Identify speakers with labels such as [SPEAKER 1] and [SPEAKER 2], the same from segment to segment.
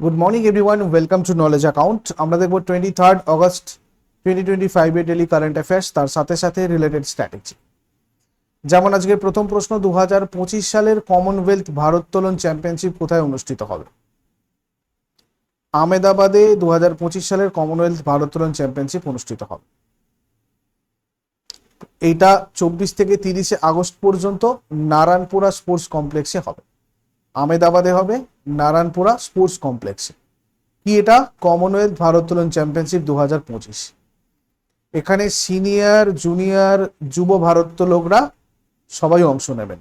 [SPEAKER 1] Good morning everyone welcome to knowledge account আমরা দেখব twenty third August twenty twenty ফাইভে daily current affairs তার সাথে সাথে রিলেটেড স্ট্র্যাটেজি যেমন আজকের প্রথম প্রশ্ন দু হাজার পঁচিশ সালের কমনওয়েলথ ভারোত্তোলন চ্যাম্পিয়নশিপ কোথায় অনুষ্ঠিত হবে? আমেদাবাদে দু হাজার পঁচিশ সালের কমনওয়েলথ ভারোত্তোলন চ্যাম্পিয়নশিপ অনুষ্ঠিত হবে। এইটা চব্বিশ থেকে তিরিশে আগস্ট পর্যন্ত নারায়ণপুরা স্পোর্টস কমপ্লেক্সে হবে। আমেদাবাদে হবে, নারায়ণপুরা স্পোর্টস কমপ্লেক্সে। কি এটা? কমনওয়েলথ ভারোত্তোলন চ্যাম্পিয়নশিপ দু হাজার পঁচিশ। এখানে সিনিয়র জুনিয়র যুব ভারোত্তোলকরা সবাই অংশ নেবেন।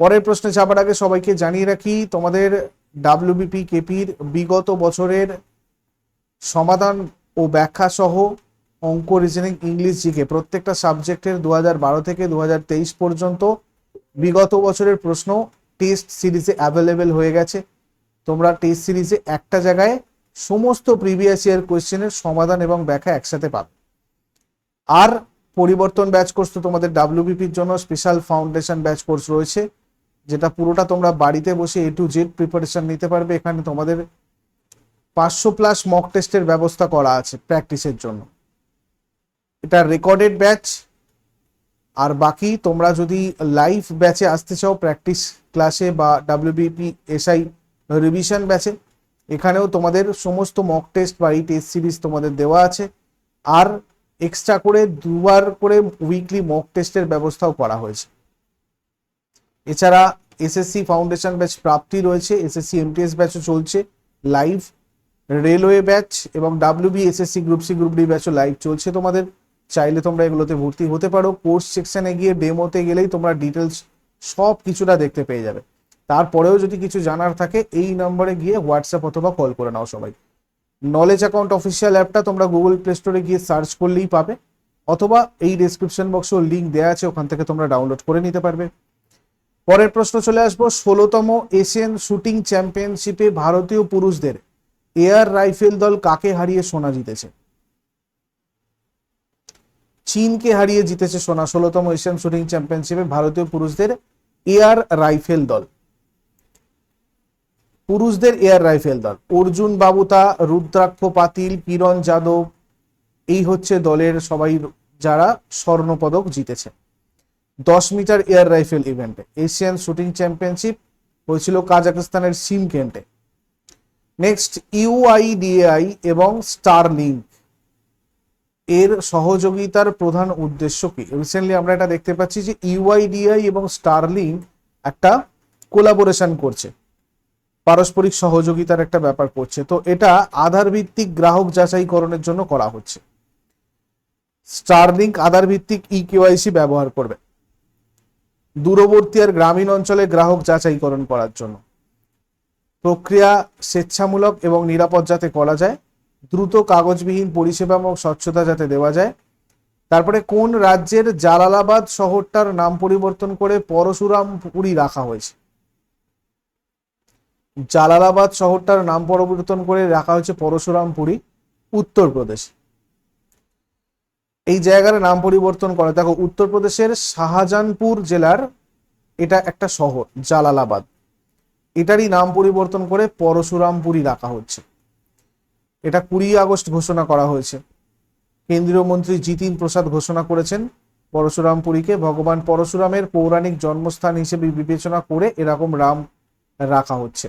[SPEAKER 1] পরের প্রশ্নে যাবার আগে সবাইকে জানিয়ে রাখি, তোমাদের ডাব্লিউবিপি কেপির বিগত বছরের সমাধান ও ব্যাখ্যা সহ অঙ্ক রিজনিং ইংলিশ জিকে প্রত্যেকটা সাবজেক্টের দু বারো থেকে দু হাজার তেইশ পর্যন্ত বিগত বছরের প্রশ্ন টেস্ট সিরিজে অ্যাভেলেবেল হয়ে গেছে। তোমরা টেস্ট সিরিজে একটা জায়গায় সমস্ত প্রিভিয়াস ইয়ার কোয়েশ্চেনের সমাধান এবং ব্যাখ্যা একসাথে পাবে। আর পরিবর্তন ব্যাচ কোর্স তো তোমাদের ডাব্লিউবিপির জন্য স্পেশাল ফাউন্ডেশন ব্যাচ কোর্স রয়েছে, যেটা পুরোটা তোমরা বাড়িতে বসে এ টু জেড প্রিপারেশন নিতে পারবে। এখানে তোমাদের পাঁচশো প্লাস মক টেস্টের ব্যবস্থা করা আছে প্র্যাকটিসের জন্য। এটা রেকর্ডেড ব্যাচ আর বাকি তোমরা যদি লাইভ ব্যাচে আসতে চাও প্র্যাকটিস ক্লাসে বা ডাব্লিউবিপি এসআই রিভিশন ব্যাচে এখানেও তোমাদের সমস্ত মক টেস্ট বা এই টেস্ট সিরিজ তোমাদের দেওয়া আছে। আর এক্সট্রা করে দুবার করে উইকলি মক টেস্টের ব্যবস্থাও করা হয়েছে। এছাড়া এসএসসি ফাউন্ডেশন ব্যাচ প্রাপ্তি রয়েছে এসএসসি এমটিএস ব্যাচও চলছে লাইভ রেলওয়ে ব্যাচ এবং WB SSC group C group D ব্যাচও live চলছে তোমাদের। চাইলে তোমরা এগুলোতে ভর্তি হতে পারো। কোর্স সেকশনে গিয়ে ডেমোতে গেলেই তোমরা ডিটেলস সব কিছুটা দেখতে পেয়ে যাবে। তারপরেও যদি কিছু জানার থাকে, এই নম্বরে গিয়ে হোয়াটসঅ্যাপ অথবা কল করে নাও সবাই। নলেজ অ্যাকাউন্ট অফিসিয়াল অ্যাপটা তোমরা গুগল প্লে স্টোরে গিয়ে সার্চ করলেই পাবে। অথবা এই ডেসক্রিপশন বক্সেও লিঙ্ক দেওয়া আছে, ওখান থেকে তোমরা ডাউনলোড করে নিতে পারবে। পরের প্রশ্ন চলে আসব। ষোলোতম এশিয়ান শুটিং চ্যাম্পিয়নশিপে ভারতীয় পুরুষদের এয়ার রাইফেল দল কাকে হারিয়ে সোনা জিতেছে? চীনকে হারিয়ে জিতেছে সোনা, ষোলোতম এশিয়ান শুটিং চ্যাম্পিয়নশিপে ভারতীয় পুরুষদের এয়ার রাইফেল দল। পুরুষদের এয়ার রাইফেল দল। অর্জুন বাবুতা রুদ্রাক্ষ পাতিল, কিরণ যাদব, এই হচ্ছে দলের সবাই যারা স্বর্ণপদক জিতেছে। দশ মিটার এয়ার রাইফেল ইভেন্টে এশিয়ান শুটিং চ্যাম্পিয়নশিপ হয়েছিল কাজাকিস্তানের সিমকেন্টে। নেক্সট, ইউআইডিএআই এবং স্টারলিংক। এর সহযোগিতার প্রধান উদ্দেশ্য কি? রিসেন্টলি আমরা এটা দেখতে পাচ্ছি যে ইউআইডিআই এবং স্টারলিং একটা কোলাবোরেশন করছে। পারস্পরিক সহযোগিতার একটা ব্যাপার করছে। তো এটা আধার ভিত্তিক গ্রাহক যাচাইকরণের জন্য করা হচ্ছে। স্টারলিংক আধার ভিত্তিক ই কেওয়াইসি ব্যবহার করবে। দূরবর্তী আর গ্রামীণ অঞ্চলে গ্রাহক যাচাইকরণ করার জন্য। প্রক্রিয়া স্বেচ্ছামূলক এবং নিরাপদ যাতে করা যায় দ্রুত কাগজবিহীন পরিষেবা এবং স্বচ্ছতা যাতে দেওয়া যায়। তারপরে কোন রাজ্যের জালালাবাদ শহরটার নাম পরিবর্তন করে পরশুরামপুরি রাখা হয়েছে? জালালাবাদ শহরটার নাম পরিবর্তন করে রাখা হয়েছে পরশুরামপুরি, উত্তরপ্রদেশ। এই জায়গার নাম পরিবর্তন করে, দেখো, উত্তরপ্রদেশের শাহজাহানপুর জেলার এটা একটা শহর, জালালাবাদ। এটারই নাম পরিবর্তন করে পরশুরামপুরি রাখা হচ্ছে। এটা কুড়ি আগস্ট ঘোষণা করা হয়েছে। কেন্দ্রীয় মন্ত্রী জিতিন প্রসাদ ঘোষণা করেছেন পরশুরামপুরীকে ভগবান পরশুরামের পৌরাণিক জন্মস্থান হিসেবে বিবেচনা করে এরকম রাম রাখা হচ্ছে।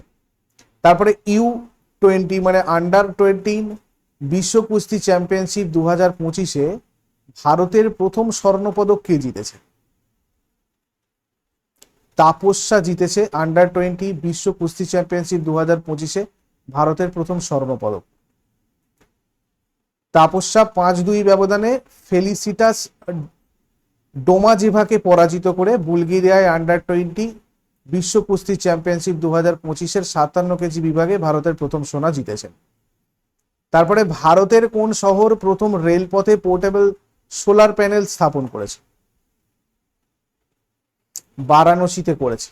[SPEAKER 1] তারপরে ইউ টোয়েন্টি মানে আন্ডার টোয়েন্টিন বিশ্ব কুস্তি চ্যাম্পিয়নশিপ দু হাজার পঁচিশে ভারতের প্রথম স্বর্ণপদক কে জিতেছে? তাপস্যা জিতেছে আন্ডার টোয়েন্টি, বিশ্ব কুস্তি চ্যাম্পিয়নশিপ দু হাজার পঁচিশে ভারতের প্রথম স্বর্ণপদক। তাপস্যা পাঁচ দুই ব্যবধানে ফেলিসিটাস ডোমাজেভাকে পরাজিত করে বুলগেরিয়ায় আন্ডার টোয়েন্টি বিশ্ব কুস্তি চ্যাম্পিয়নশিপ দু হাজার পঁচিশের সাতান্ন কেজি বিভাগে ভারতের প্রথম সোনা জিতেছেন। তারপরে ভারতের কোন শহর প্রথম রেলপথে পোর্টেবল সোলার প্যানেল স্থাপন করেছে? বারাণসীতে করেছে।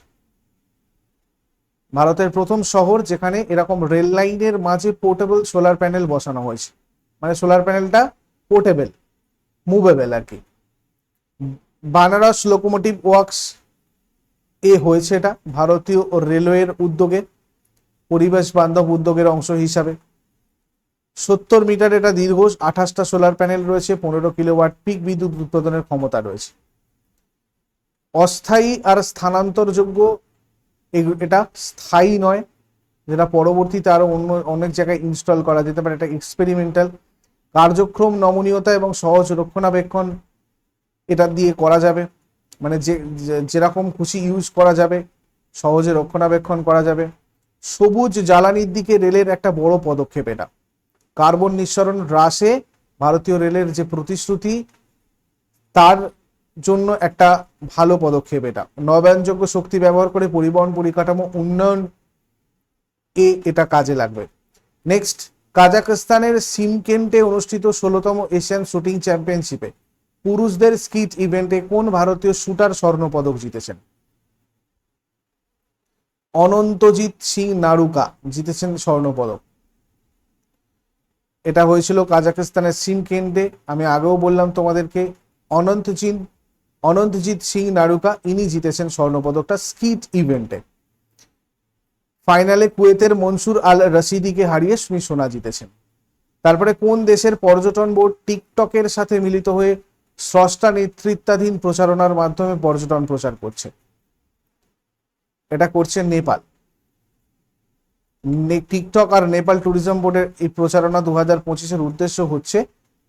[SPEAKER 1] ভারতের প্রথম শহর যেখানে এরকম রেল লাইনের মাঝে পোর্টেবল সোলার প্যানেল বসানো হয়েছে। মানে সোলার প্যানেলটা পোর্টেবল মুভেবল আর কি। বানারস লোকোমোটিভ ওয়ার্কস এ হয়েছে এটা, ভারতীয় রেলওয়ের উদ্যোগে, পরিবেশ বান্ধব উদ্যোগের অংশ হিসাবে। সত্তর মিটার এটা দীর্ঘ, আঠাশটা সোলার প্যানেল রয়েছে, পনেরো কিলোওয়াট পিক বিদ্যুৎ উৎপাদনের ক্ষমতা রয়েছে। অস্থায়ী আর স্থানান্তরযোগ্য এটা স্থায়ী নয়, যেটা পরবর্তীতে আরও অন্য, অনেক জায়গায় ইনস্টল করা যেতে পারে, এটা এক্সপেরিমেন্টাল কার্যক্রম নমনীয়তা এবং সহজ রক্ষণাবেক্ষণ এটা দিয়ে করা যাবে। মানে যে যেরকম খুশি ইউজ করা যাবে, সহজে রক্ষণাবেক্ষণ করা যাবে। সবুজ জ্বালানির দিকে রেলের একটা বড় পদক্ষেপ এটা। কার্বন নিঃসরণ হ্রাসে ভারতীয় রেলের যে প্রতিশ্রুতি, তার জন্য একটা ভালো পদক্ষেপ এটা। নবায়নযোগ্য শক্তি ব্যবহার করে পরিবহন পরিকাঠামো উন্নয়ন এ এটা কাজে লাগবে। নেক্সট কাজাকস্তানের সিমকেন্টে অনুষ্ঠিত ষোলোতম এশিয়ান শুটিং চ্যাম্পিয়নশিপে পুরুষদের স্কিট ইভেন্টে কোন ভারতীয় শুটার স্বর্ণ পদক জিতেছেন? অনন্তজিৎ সিং নারুকা জিতেছেন স্বর্ণ পদক এটা হয়েছিল কাজাকিস্তানের সিমকেন্ডে আমি আগেও বললাম তোমাদেরকে, অনন্তজিৎ অনন্তজিৎ সিং নারুকা, ইনি জিতেছেন স্বর্ণপদকটা স্কিট ইভেন্টে। ফাইনালে কুয়েতের মনসুর আল রশিদিকে হারিয়ে সুমি সোনা জিতেছেন। তারপরে কোন দেশের পর্যটন বোর্ড টিকটকের সাথে মিলিত হয়ে স্রষ্টা নেতৃত্বাধীন প্রচারণার মাধ্যমে পর্যটন প্রচার করছে? এটা করছে নেপাল। টিকটক আর নেপাল ট্যুরিজম বোর্ডের এই প্রচারণা দু হাজার পঁচিশের উদ্দেশ্য হচ্ছে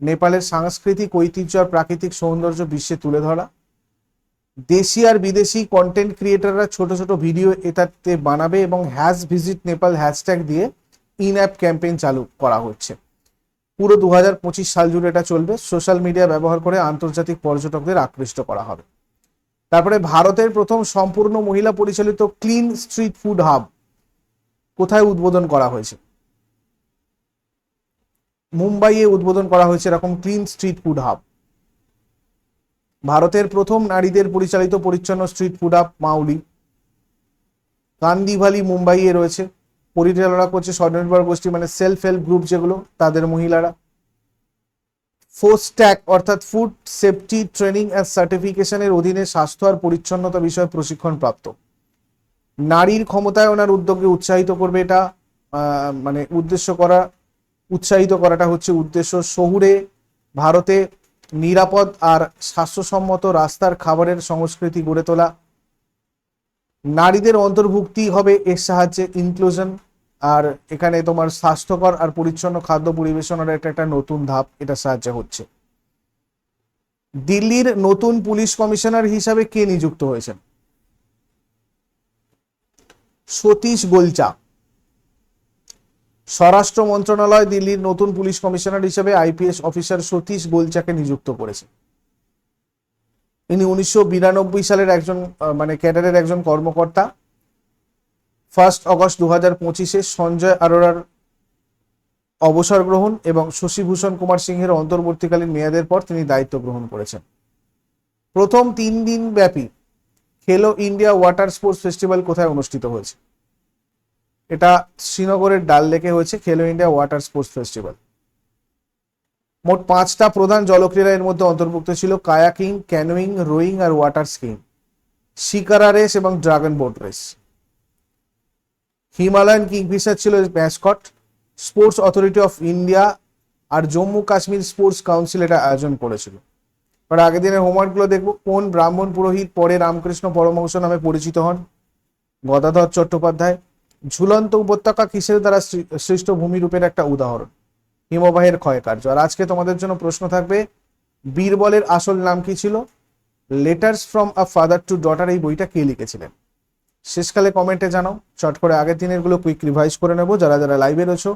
[SPEAKER 1] নেপালের সাংস্কৃতিক ঐতিহ্য আর প্রাকৃতিক সৌন্দর্য বিশ্বে তুলে ধরা। দেশি আর বিদেশি কন্টেন্ট ক্রিয়েটাররা ছোট ছোট ভিডিও এটাতে বানাবে এবং হ্যাশ ভিজিট নেপাল হ্যাশট্যাগ দিয়ে ইন অ্যাপ ক্যাম্পেইন চালু করা হচ্ছে। পুরো দু হাজার পঁচিশ সাল জুড়ে এটা চলবে। সোশ্যাল মিডিয়া ব্যবহার করে আন্তর্জাতিক পর্যটকদের আকৃষ্ট করা হবে। তারপরে ভারতের প্রথম সম্পূর্ণ মহিলা পরিচালিত ক্লিন স্ট্রিট ফুড হাব কোথায় উদ্বোধন করা হয়েছে? মুম্বাইয়ে উদ্বোধন করা হয়েছে এরকম ক্লিন স্ট্রিট ফুড হাব ভারতের প্রথম নারীদের পরিচালিত পরিচ্ছন্ন street food hub Mauli. Kandivali মুম্বাইয়ে রয়েছে। পরিচালনা করছে স্বনির্ভর গোষ্ঠী মানে সেলফ হেল্প গ্রুপ যেগুলো, তাদের মহিলারা। ফোস্ট্যাক অর্থাৎ ফুড সেফটি ট্রেনিং অ্যান্ড সার্টিফিকেশনের অধীনে স্বাস্থ্য আর পরিচ্ছন্নতা বিষয়ে প্রশিক্ষণ প্রাপ্ত। নারীর ক্ষমতায় ওনার উদ্যোগকে উৎসাহিত করবে এটা মানে উদ্দেশ্য করা, উৎসাহিত করাটা হচ্ছে উদ্দেশ্য। শহুরে ভারতে নিরাপদ আর স্বাস্থ্যসম্মত রাস্তার খাবারের সংস্কৃতি গড়ে তোলা। নারীদের অন্তর্ভুক্তি হবে এর সাহায্যে ইনক্লুশন আর এখানে তোমার স্বাস্থ্যকর আর পরিচ্ছন্ন খাদ্য পরিবেশনের একটা একটা নতুন ধাপ এটা সাহায্যে হচ্ছে। দিল্লির নতুন পুলিশ কমিশনার হিসাবে কে নিযুক্ত হয়েছেন? সতীশ গোলচা। স্বরাষ্ট্র মন্ত্রণালয় দিল্লির নতুন পুলিশ কমিশনার হিসেবে আইপিএস অফিসার সতীশ গোলচাকে নিযুক্ত করেছে। ইনি উনিশশো বিরানব্বই সালের একজন মানে ক্যাডারের একজন কর্মকর্তা। ফার্স্ট অগস্ট দু হাজার পঁচিশে সঞ্জয় আরোরার অবসর গ্রহণ এবং শশীভূষণ কুমার সিংহের অন্তর্বর্তীকালীন মেয়াদের পর তিনি দায়িত্ব গ্রহণ করেছেন। প্রথম তিন দিন ব্যাপী খেলো ইন্ডিয়া ওয়াটার স্পোর্টস ফেস্টিভ্যাল কোথায় অনুষ্ঠিত হয়েছে? এটা শ্রীনগরের ডাল লেকে হয়েছে খেলো ইন্ডিয়া ওয়াটার স্পোর্টস ফেস্টিভ্যাল। মোট পাঁচটা প্রধান জলক্রীড়া এর মধ্যে অন্তর্ভুক্ত ছিল কায়াকিং, ক্যানোয়িং, রোয়িং আর ওয়াটার স্কিং শিকারা রেস এবং dragon boat race. Himalayan kingfisher ছিল mascot sports authority of India R Jammu Kashmir sports council এটা আয়োজন করেছিল। এবার আগের দিনের হোমওয়ার্কগুলো দেখব, কোন ব্রাহ্মণ পুরোহিত পরে রামকৃষ্ণ পরমহংস নামে পরিচিত হন? গদাধর চট্টোপাধ্যায় ঝুলন্ত উপত্যকা কিসের দ্বারা সৃষ্ট ভূমিরূপের একটা উদাহরণ? হিমবাহের ক্ষয়কার্য। আর আজকে তোমাদের জন্য প্রশ্ন থাকবে বীরবলের আসল নাম কি ছিল? Letters from a father to daughter এই বইটা কে লিখেছিলেন? শেষকালে কমেন্টে জানাও, চট করে আগের দিনেরগুলো কুইক রিভাইজ করে নেব। যারা যারা লাইভে রয়েছো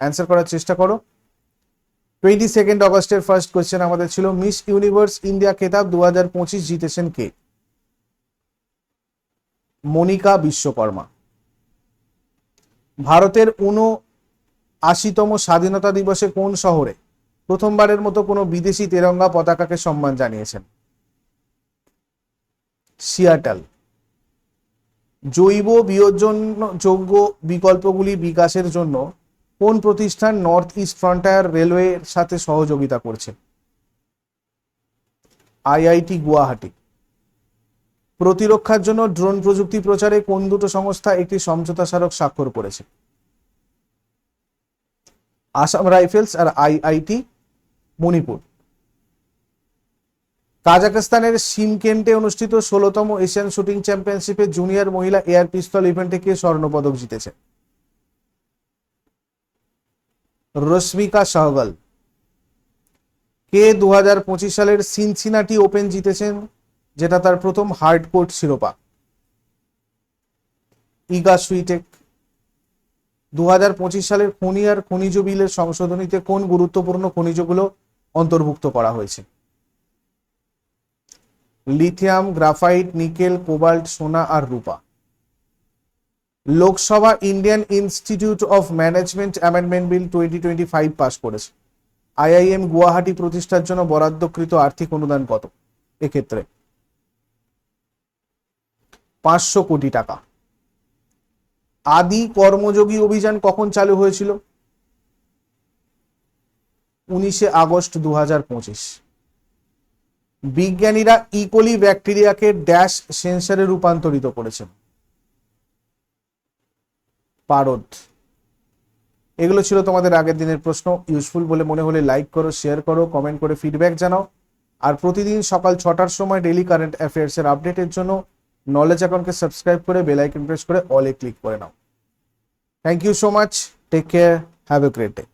[SPEAKER 1] অ্যান্সার করার চেষ্টা করো। টোয়েন্টি সেকেন্ড অগস্টের ফার্স্ট কোয়েশ্চেন আমাদের ছিল মিস ইউনিভার্স ইন্ডিয়া খেতাব দু হাজার পঁচিশ জিতেছেন কে? মনিকা বিশ্বকর্মা। ভারতের আশিতম স্বাধীনতা দিবসে কোন শহরে প্রথমবারের মতো কোনো বিদেশি তেরঙ্গা পতাকাকে সম্মান জানিয়েছেন? সিয়াটাল। জৈব বিয়োজনযোগ্য বিকল্পগুলি বিকাশের জন্য কোন প্রতিষ্ঠান নর্থ ইস্ট ফ্রন্টায়ার রেলওয়ের সাথে সহযোগিতা করছে? আইআইটি গুয়াহাটি। প্রতিরক্ষার জন্য ড্রোন প্রযুক্তি প্রচারে কোন দুটো সংস্থা একটি সমঝোতা স্মারক স্বাক্ষর করেছে? আসাম রাইফেলস আর আইআইটি মণিপুর। কাজাকস্তানের সিমকেন্টে অনুষ্ঠিত ষোলতম এশিয়ান শুটিং চ্যাম্পিয়নশিপে জুনিয়র মহিলা এয়ার পিস্তল ইভেন্টে কে স্বর্ণপদক জিতেছে। রশ্মিকা সহগল কে দু হাজার পঁচিশ সালের সিনসিনাটি ওপেন জিতেছেন যেটা তার প্রথম হার্ড কোর্ট শিরোপা। ইগা সুইটেক দু সালের খনি আর খনিজ বিলের সংশোধনীতে কোন গুরুত্বপূর্ণ খনিজগুলো অন্তর্ভুক্ত করা হয়েছে? লিথিয়াম, গ্রাফাইট, নিকেল, কোবাল্ট, সোনা আর রূপা। Lok Sabha Indian institute of management amendment bill twenty twenty five pass করেছে। আইআইএম গুয়াহাটি প্রতিষ্ঠার জন্য বরাদ্দকৃত আর্থিক অনুদান কত? এক্ষেত্রে পাঁচশো কোটি টাকা। আদি কর্মযোগী অভিযান কখন চালু হয়েছিল? উনিশে আগস্ট দু বিজ্ঞানীরা ইকোলি ব্যাকটেরিয়াকে ড্যাশ সেন্সারে রূপান্তরিত করেছেন। পারদ। এগুলো ছিল তোমাদের আগের দিনের প্রশ্ন। ইউজফুল বলে মনে হলে লাইক করো, শেয়ার করো, কমেন্ট করে ফিডব্যাক জানাও। আর প্রতিদিন সকাল ছটার সময় ডেলি কারেন্ট অ্যাফেয়ার্স এর আপডেটের জন্য নলেজ অ্যাকাউন্টকে সাবস্ক্রাইব করে বেল আইকন প্রেস করে অলে ক্লিক করে নাও thank you so much take care have a great day